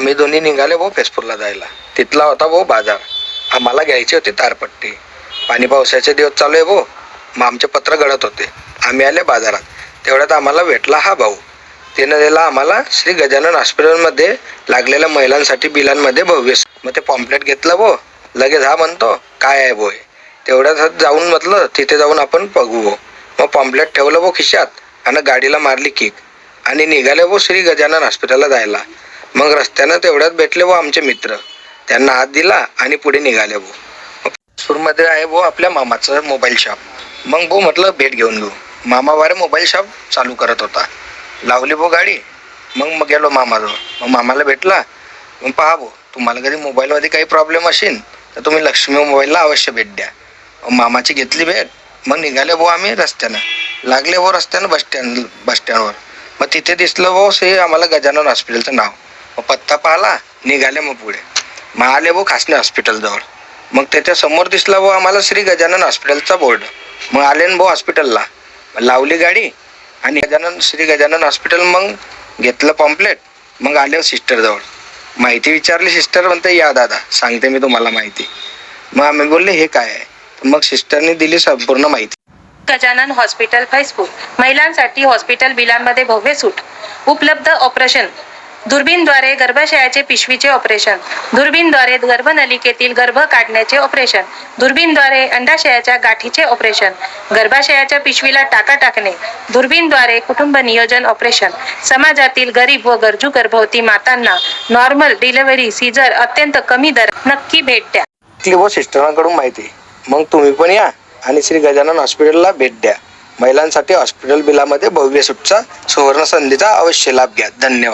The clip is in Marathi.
आम्ही दोन्ही निघाले भाऊ फेसपूरला जायला. तिथला होता भाऊ बाजार. आम्हाला घ्यायची होती तारपट्टी. पाणी पावसाचे दिवस चालू आहे भाऊ. मग आमचे पत्र गळत होते. आम्ही आले बाजारात. तेवढ्यात आम्हाला भेटला हा भाऊ. त्यानं दिला आम्हाला श्री गजानन हॉस्पिटलमध्ये लागलेल्या महिलांसाठी बिलांमध्ये भव्य मग ते पॉम्पलेट घेतलं भो लगेच हा म्हणतो काय आहे भो तेवढ्यात जाऊन म्हटलं तिथे जाऊन आपण बघू भो मग पॉम्पलेट ठेवलं भो खिशात आणि गाडीला मारली किक. आणि निघाले भो श्री गजानन हॉस्पिटलला जायला. मग रस्त्यानं तेवढ्यात भेटले भो आमचे मित्र. त्यांना हात दिला आणि पुढे निघाले भो सुरमध्ये आहे भाऊ आपल्या मामाचं मोबाईल शॉप मग भो म्हटलं भेट घेऊन घेऊ. मामा वारे मोबाईल शॉप चालू करत होता. लावली भो गाडी. मग मग गेलो मामाजवळ. मग मामाला भेटला. मग पहा भो तुम्हाला कधी मोबाईलमध्ये काही प्रॉब्लेम असेल तर तुम्ही लक्ष्मी मोबाईलला अवश्य भेट द्या. मामाची घेतली भेट. मग निघाले भाऊ आम्ही रस्त्यानं. लागले भाऊ रस्त्यानं बस स्टँड बस स्टँडवर मग तिथे दिसलं भाऊ हे आम्हाला गजानन हॉस्पिटलचं नाव. मग पत्ता पाहिला निघाले मग पुढे. मग आले भाऊ खासने हॉस्पिटलजवळ मग त्याच्यासमोर दिसला भाऊ आम्हाला श्री गजानन हॉस्पिटलचा बोर्ड मग आले ना भाऊ हॉस्पिटलला लावली गाडी आणि गजानन श्री गजानन हॉस्पिटल मग घेतलं पॉम्पलेट मग आले सिस्टरजवळ माहिती विचारली सिस्टर म्हणते या दादा सांगते मी तुम्हाला माहिती. मग आम्ही बोलले हे काय आहे? मग सिस्टरने दिली संपूर्ण माहिती. गजानन हॉस्पिटल फैजपूर महिलांसाठी हॉस्पिटल बिलांमध्ये भव्य सूट. उपलब्ध ऑपरेशन दुर्बीनद्वारे गर्भाशयाचे पिशवीचे ऑपरेशन दुर्बीनद्वारे गर्भनलिकेतील गर्भ काढण्याचे ऑपरेशन दुर्बीनद्वारे अंडाशयाच्या गाठीचे ऑपरेशन गर्भाशयाच्या पिशवीला टाका टाकणे. दुर्बीनद्वारे कुटुंब नियोजन ऑपरेशन समाजातील गरीब व गरजू गर्भवती मातांना नॉर्मल डिलिव्हरी सीझर अत्यंत कमी दर नक्की भेट द्या. ती व सिस्टरांकडून माहिती. मग तुम्ही पण या आणि श्री गजानन हॉस्पिटलला भेट द्या. महिलांसाठी हॉस्पिटल बिलामध्ये भव्य सुटचा सुवर्ण संधीचा अवश्य लाभ घ्या. धन्यवाद.